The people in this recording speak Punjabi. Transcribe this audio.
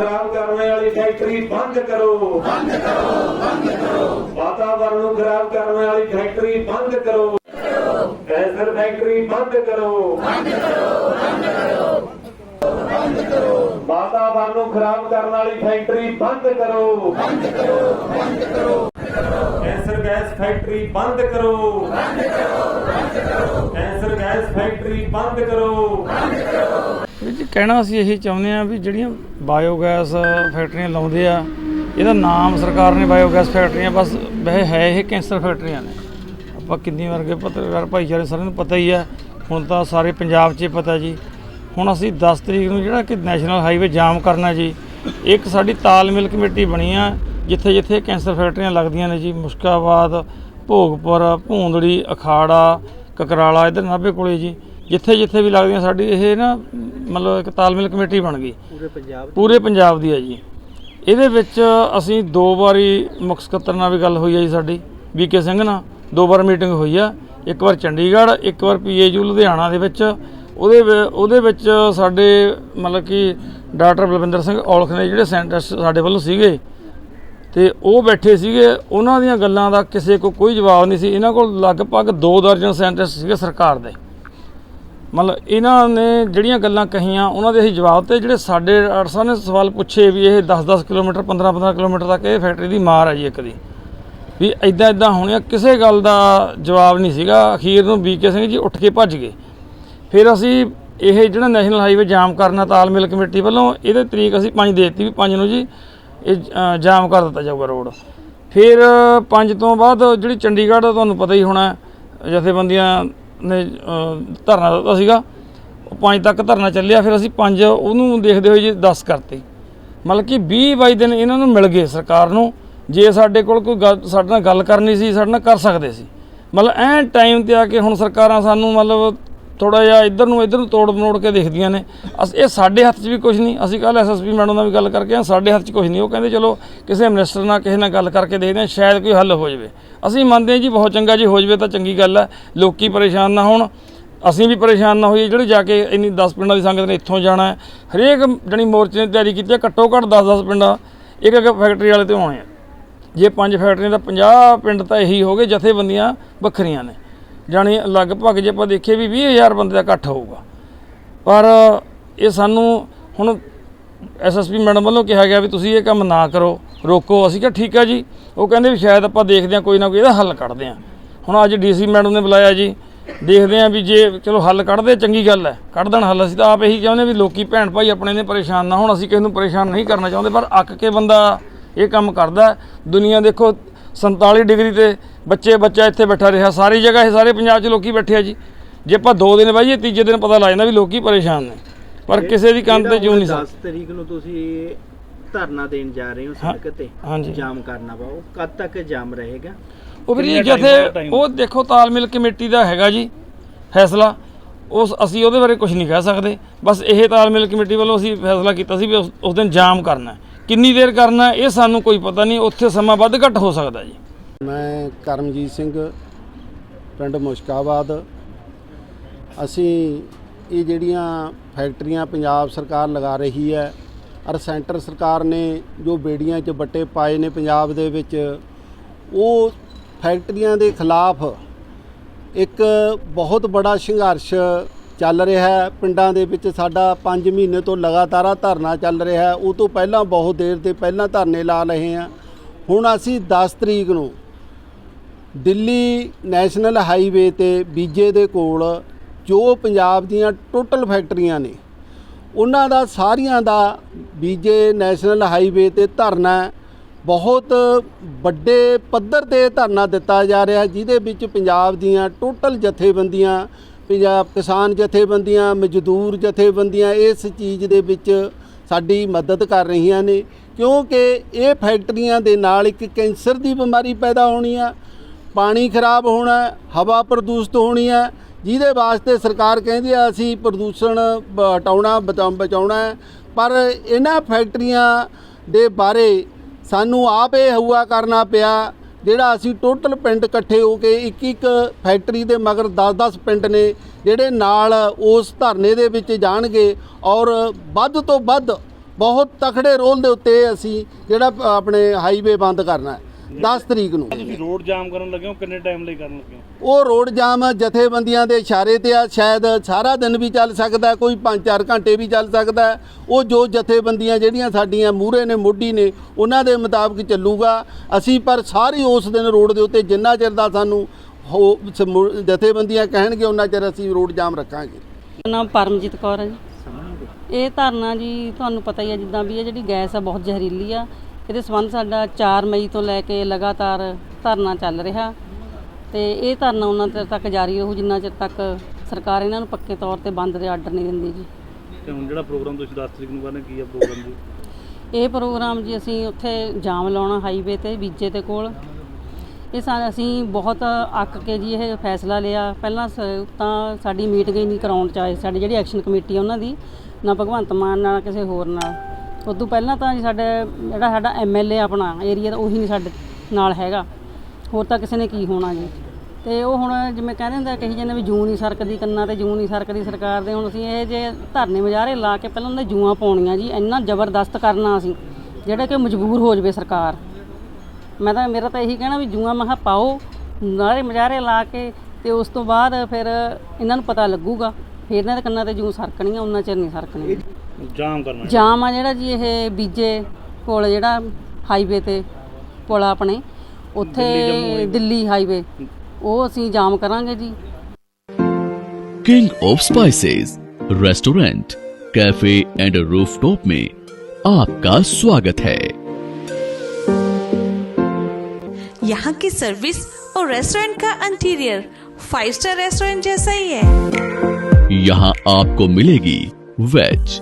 ਖਰਾਬ ਕਰਨ ਵਾਲੀ ਫੈਕਟਰੀ ਬੰਦ ਕਰੋ ਬੰਦ ਕਰੋ ਬੰਦ ਕਰੋ ਵਾਤਾਵਰਣ ਨੂੰ ਖਰਾਬ ਕਰਨ ਵਾਲੀ ਫੈਕਟਰੀ ਬੰਦ ਕਰੋ ਕੈਂਸਰ ਫੈਕਟਰੀ ਬੰਦ ਕਰੋ ਬੰਦ ਕਰੋ ਬੰਦ ਕਰੋ ਬੰਦ ਕਰੋ ਵਾਤਾਵਰਣ ਨੂੰ ਖਰਾਬ ਕਰਨ ਵਾਲੀ ਫੈਕਟਰੀ ਬੰਦ ਕਰੋ ਬੰਦ ਕਰੋ ਬੰਦ ਕਰੋ ਕੈਂਸਰ ਗੈਸ ਫੈਕਟਰੀ ਬੰਦ ਕਰੋ ਬੰਦ ਕਰੋ ਬੰਦ ਕਰੋ ਕੈਂਸਰ ਗੈਸ ਫੈਕਟਰੀ ਬੰਦ ਕਰੋ ਵੀਰ ਜੀ ਕਹਿਣਾ ਅਸੀਂ ਇਹੀ ਚਾਹੁੰਦੇ ਆ ਵੀ ਜਿਹੜੀਆਂ ਬਾਇਓਗੈਸ ਫੈਕਟਰੀਆਂ ਲਾਉਂਦੇ ਆ, ਇਹਦਾ ਨਾਮ ਸਰਕਾਰ ਨੇ ਬਾਇਓਗੈਸ ਫੈਕਟਰੀਆਂ ਬਸ ਵੈਸੇ ਹੈ ਇਹ ਕੈਂਸਰ ਫੈਕਟਰੀਆਂ ਨੇ। ਆਪਾਂ ਕਿੰਨੀ ਵਰਗੇ ਪੱਤਰਕਾਰ ਭਾਈਚਾਰੇ ਸਾਰਿਆਂ ਨੂੰ ਪਤਾ ਹੀ ਆ, ਹੁਣ ਤਾਂ ਸਾਰੇ ਪੰਜਾਬ 'ਚ ਪਤਾ ਜੀ। ਹੁਣ ਅਸੀਂ 10 ਤਰੀਕ ਨੂੰ ਜਿਹੜਾ ਕਿ ਨੈਸ਼ਨਲ ਹਾਈਵੇ ਜਾਮ ਕਰਨਾ ਜੀ, ਇੱਕ ਸਾਡੀ ਤਾਲਮੇਲ ਕਮੇਟੀ ਬਣੀ ਆ, ਜਿੱਥੇ ਜਿੱਥੇ ਕੈਂਸਰ ਫੈਕਟਰੀਆਂ ਲੱਗਦੀਆਂ ਨੇ ਜੀ, ਮੁਸ਼ਕਾਬਾਦ, ਭੋਗਪੁਰ, ਭੂੰਦੜੀ, ਅਖਾੜਾ, ਕਕਰਾਲਾ ਇਧਰ ਨਾਭੇ ਕੋਲੇ ਜੀ। ਜਿੱਥੇ ਜਿੱਥੇ ਵੀ ਲੱਗਦੀਆਂ ਸਾਡੀ ਇਹ ਨਾ ਮਤਲਬ ਇੱਕ ਤਾਲਮੇਲ ਕਮੇਟੀ ਬਣ ਗਈ। ਪੂਰੇ ਪੰਜਾਬ ਪੂਰੇ ਪੰਜਾਬ ਦੀ ਹੈ ਜੀ। ਇਹਦੇ ਵਿੱਚ ਅਸੀਂ ਦੋ ਵਾਰੀ ਮੁੱਖ ਸਕੱਤਰ ਨਾਲ ਵੀ ਗੱਲ ਹੋਈ ਹੈ ਜੀ ਸਾਡੀ ਵੀਕੇ ਸਿੰਘ ਨਾਲ ਦੋ ਵਾਰ ਮੀਟਿੰਗ ਹੋਈ ਆ। ਇੱਕ ਵਾਰ ਚੰਡੀਗੜ੍ਹ ਇੱਕ ਵਾਰ ਪੀਏਯੂ ਲੁਧਿਆਣਾ ਦੇ ਵਿੱਚ। ਉਹਦੇ ਉਹਦੇ ਵਿੱਚ ਸਾਡੇ ਮਤਲਬ ਕਿ ਡਾਕਟਰ ਬਲਵਿੰਦਰ ਸਿੰਘ ਔਲਖ ਨੇ ਜਿਹੜੇ ਸਾਇੰਟਿਸਟ ਸਾਡੇ ਵੱਲੋਂ ਸੀਗੇ ਤੇ ਉਹ ਬੈਠੇ ਸੀਗੇ। ਉਹਨਾਂ ਦੀਆਂ ਗੱਲਾਂ ਦਾ ਕਿਸੇ ਕੋ ਕੋਈ ਜਵਾਬ ਨਹੀਂ ਸੀ। ਇਹਨਾਂ ਕੋਲ ਲਗਭਗ 2 ਦਰਜਨ ਸਾਇੰਟਿਸਟ ਸੀਗੇ ਸਰਕਾਰ ਦੇ। ਮਤਲਬ ਇਹਨਾਂ ਨੇ ਜਿਹੜੀਆਂ ਗੱਲਾਂ ਕਹੀਆਂ, ਉਹਨਾਂ ਦੇ ਅਸੀਂ ਜਵਾਬ ਤੇ ਜਿਹੜੇ ਸਾਡੇ ਡਾਕਟਰ ਸਾਹਿਬ ਨੇ ਸਵਾਲ ਪੁੱਛੇ ਵੀ ਇਹ 10-10 ਕਿਲੋਮੀਟਰ 15-15 ਕਿਲੋਮੀਟਰ ਤੱਕ ਇਹ ਫੈਕਟਰੀ ਦੀ ਮਾਰ ਹੈ ਜੀ ਇੱਕ ਦੀ। ਵੀ ਐਦਾਂ ਐਦਾਂ ਹੋਣਿਆ ਕਿਸੇ ਗੱਲ ਦਾ ਜਵਾਬ ਨਹੀਂ ਸੀਗਾ। ਅਖੀਰ ਨੂੰ ਬੀਕੇ ਸਿੰਘ ਜੀ ਉੱਠ ਕੇ ਭੱਜ ਗਏ। ਫਿਰ ਅਸੀਂ ਇਹ ਜਿਹੜਾ ਨੈਸ਼ਨਲ ਹਾਈਵੇ ਜਾਮ ਕਰਨਾ ਤਾਲਮੇਲ ਕਮੇਟੀ ਵੱਲੋਂ, ਇਹਦੇ ਤਰੀਕ ਅਸੀਂ 5 ਦੇਤੀ ਵੀ 5 ਨੂੰ ਜੀ ਇਹ ਜਾਮ ਕਰ ਦਿੱਤਾ ਜਾਊਗਾ ਰੋਡ। ਫਿਰ 5 ਤੋਂ ਬਾਅਦ ਜਿਹੜੀ ਚੰਡੀਗੜ੍ਹ ਦਾ ਤੁਹਾਨੂੰ ਪਤਾ ਹੀ ਹੋਣਾ, ਜਥੇਬੰਦੀਆਂ ਨੇ ਧਰਨਾ ਦਿੱਤਾ ਸੀਗਾ। ਉਹ 5 ਤੱਕ ਧਰਨਾ ਚੱਲਿਆ, ਫਿਰ ਅਸੀਂ ਪੰਜ ਉਹਨੂੰ ਦੇਖਦੇ ਹੋਏ ਜੀ 10 ਕਰਤੇ। ਮਤਲਬ ਕਿ 20 22 ਦਿਨ ਇਹਨਾਂ ਨੂੰ ਮਿਲ ਗਏ ਸਰਕਾਰ ਨੂੰ। ਜੇ ਸਾਡੇ ਕੋਲ ਕੋਈ ਗੱਲ, ਸਾਡੇ ਨਾਲ ਗੱਲ ਕਰਨੀ ਸੀ, ਸਾਡੇ ਨਾਲ ਕਰ ਸਕਦੇ ਸੀ। ਮਤਲਬ ਐਨ ਟਾਈਮ ਤੇ ਆ ਕੇ ਹੁਣ ਸਰਕਾਰਾਂ ਸਾਨੂੰ ਮਤਲਬ ਥੋੜਾ ਜਿਹਾ ਇੱਧਰ ਨੂੰ ਇੱਧਰ ਨੂੰ ਤੋੜ ਮਰੋੜ ਕੇ ਦੇਖਦੀਆਂ ਨੇ। ਅਸ, ਇਹ ਸਾਡੇ ਹੱਥ 'ਚ ਵੀ ਕੁਝ ਨਹੀਂ। ਅਸੀਂ ਕੱਲ ਐਸਐਸਪੀ ਮੈਡਮ ਨਾਲ ਵੀ ਗੱਲ ਕਰਕੇ ਆ ਸਾਡੇ ਹੱਥ 'ਚ ਕੁਝ ਨਹੀਂ। ਉਹ ਕਹਿੰਦੇ, ਚਲੋ, ਕਿਸੇ ਮਿਨਿਸਟਰ ਨਾਲ ਕਿਸੇ ਨਾਲ ਗੱਲ ਕਰਕੇ ਦੇਖਦੇ ਹਾਂ, ਸ਼ਾਇਦ ਕੋਈ ਹੱਲ ਹੋ ਜਾਵੇ। ਅਸੀਂ ਮੰਨਦੇ ਹਾਂ ਜੀ, ਬਹੁਤ ਚੰਗਾ ਜੀ ਹੋ ਜਾਵੇ ਤਾਂ ਚੰਗੀ ਗੱਲ ਹੈ। ਲੋਕੀ ਪਰੇਸ਼ਾਨ ਨਾ ਹੋਣ। ਅਸੀਂ ਵੀ ਪਰੇਸ਼ਾਨ ਨਾ ਹੋਈਏ। ਜਿਹੜੇ ਜਾ ਕੇ ਇੰਨੀ 10 ਪਿੰਡਾਂ ਦੀ ਸੰਗਤ ਨੇ ਇੱਥੋਂ ਜਾਣਾ ਹੈ, ਹਰੇਕ ਜਣੀ ਮੋਰਚੇ ਨੇ ਤਿਆਰੀ ਕੀਤੀ ਹੈ, ਘੱਟੋ ਘੱਟ 10-10 ਪਿੰਡਾਂ, ਇੱਕ ਇੱਕ ਫੈਕਟਰੀ ਵਾਲੇ ਤੇ ਆਉਣੇ ਆ। ਜੇ ਪੰਜ ਫੈਕਟਰੀਆਂ ਦਾ 50 ਪਿੰਡ ਤਾਂ ਇਹੀ ਹੋ ਗਏ, ਜਥੇਬੰਦੀਆਂ ਵੱਖਰੀਆਂ ਨੇ। ਜਾਣੀ ਲਗਭਗ ਜੇ ਆਪਾਂ ਦੇਖੀਏ ਵੀ 20000 ਬੰਦੇ ਦਾ ਇਕੱਠ ਹੋਊਗਾ। ਪਰ ਇਹ ਸਾਨੂੰ ਹੁਣ ਐਸਐਸਪੀ ਮੈਡਮ ਵੱਲੋਂ ਕਿਹਾ ਗਿਆ ਵੀ ਤੁਸੀਂ ਇਹ ਕੰਮ ਨਾ ਕਰੋ, ਰੋਕੋ। ਅਸੀਂ ਕਿਹਾ ਠੀਕ ਆ ਜੀ। ਉਹ ਕਹਿੰਦੇ ਵੀ ਸ਼ਾਇਦ ਆਪਾਂ ਦੇਖਦੇ ਹਾਂ ਕੋਈ ਨਾ ਕੋਈ ਇਹਦਾ ਹੱਲ ਕੱਢਦੇ ਹਾਂ। ਹੁਣ ਅੱਜ ਡੀਸੀ ਮੈਡਮ ਨੇ ਬੁਲਾਇਆ ਜੀ। ਦੇਖਦੇ ਹਾਂ ਵੀ ਜੇ ਚਲੋ ਹੱਲ ਕੱਢਦੇ, ਚੰਗੀ ਗੱਲ ਹੈ। ਕੱਢ ਦੇਣ ਹੱਲ। ਅਸੀਂ ਤਾਂ ਆਪ ਇਹੀ ਚਾਹੁੰਦੇ ਵੀ ਲੋਕੀ ਭੈਣ ਭਾਈ ਆਪਣੇ ਨੇ ਪਰੇਸ਼ਾਨ ਨਾ ਹੋਣ। ਅਸੀਂ ਕਿਸੇ ਨੂੰ ਪਰੇਸ਼ਾਨ ਨਹੀਂ ਕਰਨਾ ਚਾਹੁੰਦੇ, ਪਰ ਅੱਕ ਕੇ ਬੰਦਾ ਇਹ ਕੰਮ ਕਰਦਾ। ਦੁਨੀਆ ਦੇਖੋ 47 ਡਿਗਰੀ ਤੇ ਬੱਚੇ ਬੱਚਾ ਇੱਥੇ ਬੈਠਾ ਰਿਹਾ ਸਾਰੀ ਜਗ੍ਹਾ ਇਹ ਸਾਰੇ ਪੰਜਾਬ 'ਚ ਲੋਕੀ ਬੈਠੇ ਆ ਜੀ ਜੇ ਆਪਾਂ ਦੋ ਦਿਨ ਬਾਈਏ ਤੀਜੇ ਦਿਨ ਪਤਾ ਲੱਗ ਜਾਂਦਾ ਵੀ ਲੋਕੀ ਪਰੇਸ਼ਾਨ ਨੇ ਪਰ ਕਿਸੇ ਦੀ ਕੰਨ ਤੇ ਜੂ ਨਹੀਂ 10 ਸਕਦਾ ਤਰੀਕ ਨੂੰ ਤੁਸੀਂ ਧਰਨਾ ਦੇਣ ਜਾ ਰਹੇ ਹੋ ਸੜਕ ਤੇ ਹਾਂਜੀ। ਜਾਮ ਕਰਨਾ ਵਾ ਉਹ ਕਦ ਤੱਕ ਜਾਮ ਰਹੇਗਾ ਉਹ ਵੀ ਜਥੇ? ਉਹ ਦੇਖੋ ਤਾਲਮੇਲ ਕਮੇਟੀ ਦਾ ਹੈਗਾ ਜੀ ਫੈਸਲਾ ਉਸ ਅਸੀਂ ਉਹਦੇ ਬਾਰੇ ਕੁਝ ਨਹੀਂ ਕਹਿ ਸਕਦੇ ਬਸ ਇਹ ਤਾਲਮੇਲ ਕਮੇਟੀ ਵੱਲੋਂ ਅਸੀਂ ਫੈਸਲਾ ਕੀਤਾ ਸੀ ਵੀ ਉਸ ਦਿਨ ਜਾਮ ਕਰਨਾ ਹੈ। ਕਿੰਨੀ ਦੇਰ ਕਰਨਾ ਇਹ ਸਾਨੂੰ ਕੋਈ ਪਤਾ ਨਹੀਂ ਉੱਥੇ ਸਮਾਂ ਵੱਧ ਘੱਟ ਹੋ ਸਕਦਾ ਜੀ ਮੈਂ ਕਰਮਜੀਤ ਸਿੰਘ, ਪਿੰਡ ਮੁਸ਼ਕਾਬਾਦ। ਅਸੀਂ ਇਹ ਜਿਹੜੀਆਂ ਫੈਕਟਰੀਆਂ ਪੰਜਾਬ ਸਰਕਾਰ ਲਗਾ ਰਹੀ ਹੈ, ਔਰ ਸੈਂਟਰ ਸਰਕਾਰ ਨੇ ਜੋ ਬੇੜੀਆਂ 'ਚ ਬੱਟੇ ਪਾਏ ਨੇ ਪੰਜਾਬ ਦੇ ਵਿੱਚ, ਉਹ ਫੈਕਟਰੀਆਂ ਦੇ ਖਿਲਾਫ ਇੱਕ ਬਹੁਤ ਬੜਾ ਸੰਘਰਸ਼ ਚੱਲ ਰਿਹਾ ਹੈ। ਪਿੰਡਾਂ ਦੇ ਵਿੱਚ ਸਾਡਾ 5 ਮਹੀਨੇ ਤੋਂ ਲਗਾਤਾਰ ਧਰਨਾ ਚੱਲ ਰਿਹਾ ਹੈ। ਉਹ ਤੋਂ ਪਹਿਲਾਂ ਬਹੁਤ ਦੇਰ ਤੇ ਪਹਿਲਾਂ ਧਰਨੇ ਲਾ ਰਹੇ ਹਾਂ ਹੁਣ ਅਸੀਂ 10 ਤਰੀਕ ਨੂੰ ਦਿੱਲੀ ਨੈਸ਼ਨਲ ਹਾਈਵੇ ਤੇ ਬੀਜੇ ਦੇ ਕੋਲ ਜੋ ਪੰਜਾਬ ਦੀਆਂ ਟੋਟਲ ਫੈਕਟਰੀਆਂ ਨੇ, ਉਹਨਾਂ ਦਾ ਸਾਰੀਆਂ ਦਾ ਬੀਜੇ ਨੈਸ਼ਨਲ ਹਾਈਵੇ ਤੇ ਧਰਨਾ ਬਹੁਤ ਵੱਡੇ ਪੱਧਰ ਤੇ ਧਰਨਾ ਦਿੱਤਾ ਜਾ ਰਿਹਾ, ਜਿਹਦੇ ਵਿੱਚ ਪੰਜਾਬ ਦੀਆਂ ਟੋਟਲ ਜਥੇਬੰਦੀਆਂ, ਪੰਜਾਬ ਕਿਸਾਨ ਜਥੇਬੰਦੀਆਂ, ਮਜ਼ਦੂਰ ਜਥੇਬੰਦੀਆਂ ਇਸ ਚੀਜ਼ ਦੇ ਵਿੱਚ ਸਾਡੀ ਮਦਦ ਕਰ ਰਹੀਆਂ ਨੇ, ਕਿਉਂਕਿ ਇਹ ਫੈਕਟਰੀਆਂ ਦੇ ਨਾਲ ਇੱਕ ਕੈਂਸਰ ਦੀ ਬਿਮਾਰੀ ਪੈਦਾ ਹੋਣੀ ਆ ਪਾਣੀ ਖਰਾਬ ਹੋਣਾ ਹਵਾ ਪ੍ਰਦੂਸ਼ਿਤ ਹੋਣੀ ਹੈ, ਜਿਹਦੇ ਵਾਸਤੇ ਸਰਕਾਰ ਕਹਿੰਦੀ ਆ ਅਸੀਂ ਪ੍ਰਦੂਸ਼ਣ ਬ- ਹਟਾਉਣਾ ਬਚਾ- ਬਚਾਉਣਾ ਪਰ ਇਹਨਾਂ ਫੈਕਟਰੀਆਂ ਦੇ ਬਾਰੇ ਸਾਨੂੰ ਆਪ ਇਹ ਹਊਆ ਕਰਨਾ ਪਿਆ, ਜਿਹੜਾ ਅਸੀਂ ਟੋਟਲ ਪਿੰਡ ਇਕੱਠੇ ਹੋ ਕੇ ਇੱਕ ਇੱਕ ਫੈਕਟਰੀ ਦੇ ਮਗਰ 10-10 ਪਿੰਡ ਨੇ, ਜਿਹੜੇ ਨਾਲ ਉਸ ਧਰਨੇ ਦੇ ਵਿੱਚ ਜਾਣਗੇ ਔਰ ਵੱਧ ਤੋਂ ਵੱਧ ਬਹੁਤ ਤਖੜੇ ਰੋਲ ਦੇ ਉੱਤੇ ਅਸੀਂ ਜਿਹੜਾ ਆਪਣੇ ਹਾਈਵੇ ਬੰਦ ਕਰਨਾ ਹੈ। 10 ਤਰੀਕ ਨੂੰ। ਤੁਸੀਂ ਰੋਡ ਜਾਮ ਕਰਨ ਲੱਗੇ ਹੋ ਕਿੰਨੇ ਟਾਈਮ ਲਈ ਕਰਨ ਲੱਗੇ ਹੋ? ਉਹ ਰੋਡ ਜਾਮ ਜਥੇਬੰਦੀਆਂ ਦੇ ਇਸ਼ਾਰੇ ਤੇ ਆ ਸ਼ਾਇਦ ਸਾਰਾ ਦਿਨ ਵੀ ਚੱਲ ਸਕਦਾ ਕੋਈ 5-4 ਘੰਟੇ ਵੀ ਚੱਲ ਸਕਦਾ। ਉਹ ਜੋ ਜਥੇਬੰਦੀਆਂ ਜਿਹੜੀਆਂ ਸਾਡੀਆਂ ਮੂਹਰੇ ਨੇ ਮੋਢੀ ਨੇ ਉਹਨਾਂ ਦੇ ਮੁਤਾਬਕ ਚੱਲੂਗਾ। ਅਸੀਂ ਪਰ ਸਾਰੀ ਉਸ ਦਿਨ ਰੋਡ ਦੇ ਉੱਤੇ ਜਿੰਨਾ ਚਿਰ ਦਾ ਸਾਨੂੰ ਜਥੇਬੰਦੀਆਂ ਕਹਿਣਗੇ ਉਹਨਾਂ ਚਿਰ ਅਸੀਂ ਰੋਡ ਜਾਮ ਰੱਖਾਂਗੇ। ਮੇਰਾ ਨਾਮ ਪਰਮਜੀਤ ਕੌਰ ਹੈ ਜੀ। ਇਹ ਧਰਨਾ ਜੀ ਤੁਹਾਨੂੰ ਪਤਾ ਹੀ ਹੈ ਜਿੱਦਾਂ ਵੀ ਇਹ ਜਿਹੜੀ ਗੈਸ ਆ ਬਹੁਤ ਜ਼ਹਿਰੀਲੀ ਆ। ਇਹਦੇ ਸੰਬੰਧ ਸਾਡਾ 4 ਮਈ ਤੋਂ ਲੈ ਕੇ ਲਗਾਤਾਰ ਧਰਨਾ ਚੱਲ ਰਿਹਾ ਤੇ ਇਹ ਧਰਨਾ ਉਹਨਾਂ ਚਿਰ ਤੱਕ ਜਾਰੀ ਰਹੂ ਜਿੰਨਾ ਚਿਰ ਤੱਕ ਸਰਕਾਰ ਇਹਨਾਂ ਨੂੰ ਪੱਕੇ ਤੌਰ ਤੇ ਬੰਦ ਦੇ ਆਰਡਰ ਨਹੀਂ ਦਿੰਦੀ ਜੀ। ਤੇ ਹੁਣ ਜਿਹੜਾ ਪ੍ਰੋਗਰਾਮ ਤੁਸੀਂ 10 ਤਰੀਕ ਨੂੰ ਕਰਨਾ ਕੀ ਹੈ ਪ੍ਰੋਗਰਾਮ ਜੀ? ਇਹ ਪ੍ਰੋਗਰਾਮ ਜੀ ਅਸੀਂ ਉੱਥੇ ਜਾਮ ਲਾਉਣਾ ਹਾਈਵੇ ਤੇ ਬੀਜੇ ਦੇ ਕੋਲ। ਇਹ ਸਾ ਅਸੀਂ ਬਹੁਤ ਅੱਕ ਕੇ ਜੀ ਇਹ ਫੈਸਲਾ ਲਿਆ। ਪਹਿਲਾਂ ਸ- ਤਾਂ ਸਾਡੀ ਮੀਟਿੰਗ ਹੀ ਨਹੀਂ ਕਰਾਉਣ ਚ ਆਏ ਸਾਡੀ ਜਿਹੜੀ ਐਕਸ਼ਨ ਕਮੇਟੀ ਆ ਉਹਨਾਂ ਦੀ ਨਾ ਭਗਵੰਤ ਮਾਨ ਨਾਲ ਕਿਸੇ ਹੋਰ ਨਾਲ। ਉਦੋਂ ਪਹਿਲਾਂ ਤਾਂ ਜੀ ਸਾਡੇ, ਜਿਹੜਾ ਸਾਡਾ ਐਮਐਲਏ ਆਪਣਾ ਏਰੀਆ ਦਾ ਉਹੀ ਨਹੀਂ ਸਾਡੇ ਨਾਲ ਹੈਗਾ। ਹੋਰ ਤਾਂ ਕਿਸੇ ਨੇ ਕੀ ਹੋਣਾ ਜੀ। ਤੇ ਉਹ ਹੁਣ ਜਿਵੇਂ ਕਹਿੰਦੇ ਹੁੰਦੇ ਕਹੀ ਜਾਂਦੇ ਵੀ ਜੂੰ ਨਹੀਂ ਸਰਕਦੀ, ਕੰਨਾਂ ਤੇ ਜੂੰ ਨਹੀਂ ਸਰਕਦੀ ਸਰਕਾਰ ਦੇ। ਹੁਣ ਅਸੀਂ ਇਹ ਜੇ ਧਰਨੇ ਮੁਜ਼ਾਹਰੇ ਲਾ ਕੇ ਪਹਿਲਾਂ ਉਹਨੇ ਜੂਆਂ ਪਾਉਣੀਆਂ ਜੀ, ਇੰਨਾ ਜ਼ਬਰਦਸਤ ਕਰਨਾ ਅਸੀਂ, ਜਿਹੜਾ ਕਿ ਮਜਬੂਰ ਹੋ ਜਾਵੇ ਸਰਕਾਰ। ਮੈਂ ਤਾਂ, ਮੇਰਾ ਤਾਂ ਇਹੀ ਕਹਿਣਾ ਵੀ ਜੂਆਂ ਮਹਾ ਪਾਓ ਨਾਰੇ ਮੁਜ਼ਾਹਰੇ ਲਾ ਕੇ ਤੇ ਉਸ ਤੋਂ ਬਾਅਦ ਫਿਰ ਇਹਨਾਂ ਨੂੰ ਪਤਾ ਲੱਗੂਗਾ। ਫਿਰ ਇਹਨਾਂ ਦੇ ਕੰਨਾਂ ਤੇ ਜੂੰ ਸਰਕਣੀਆਂ, ਉਹਨਾਂ ਚਿਰ ਨਹੀਂ ਸਰਕਣੀ ਜਾਮ ਕਰਨਾ ਹੈ। ਜਾਮ ਆ ਜਿਹੜਾ ਜੀ ਇਹ ਬੀਜੇ ਕੋਲ ਜਿਹੜਾ ਹਾਈਵੇ ਤੇ ਪੁਲ ਆ ਆਪਣੇ ਉੱਥੇ ਦਿੱਲੀ ਹਾਈਵੇ ਉਹ ਅਸੀਂ ਜਾਮ ਕਰਾਂਗੇ ਜੀ king of spices restaurant cafe and rooftop में आपका स्वागत है यहाँ की सर्विस और रेस्टोरेंट का इंटीरियर फाइव स्टार रेस्टोरेंट जैसा ही है यहाँ आपको मिलेगी वेज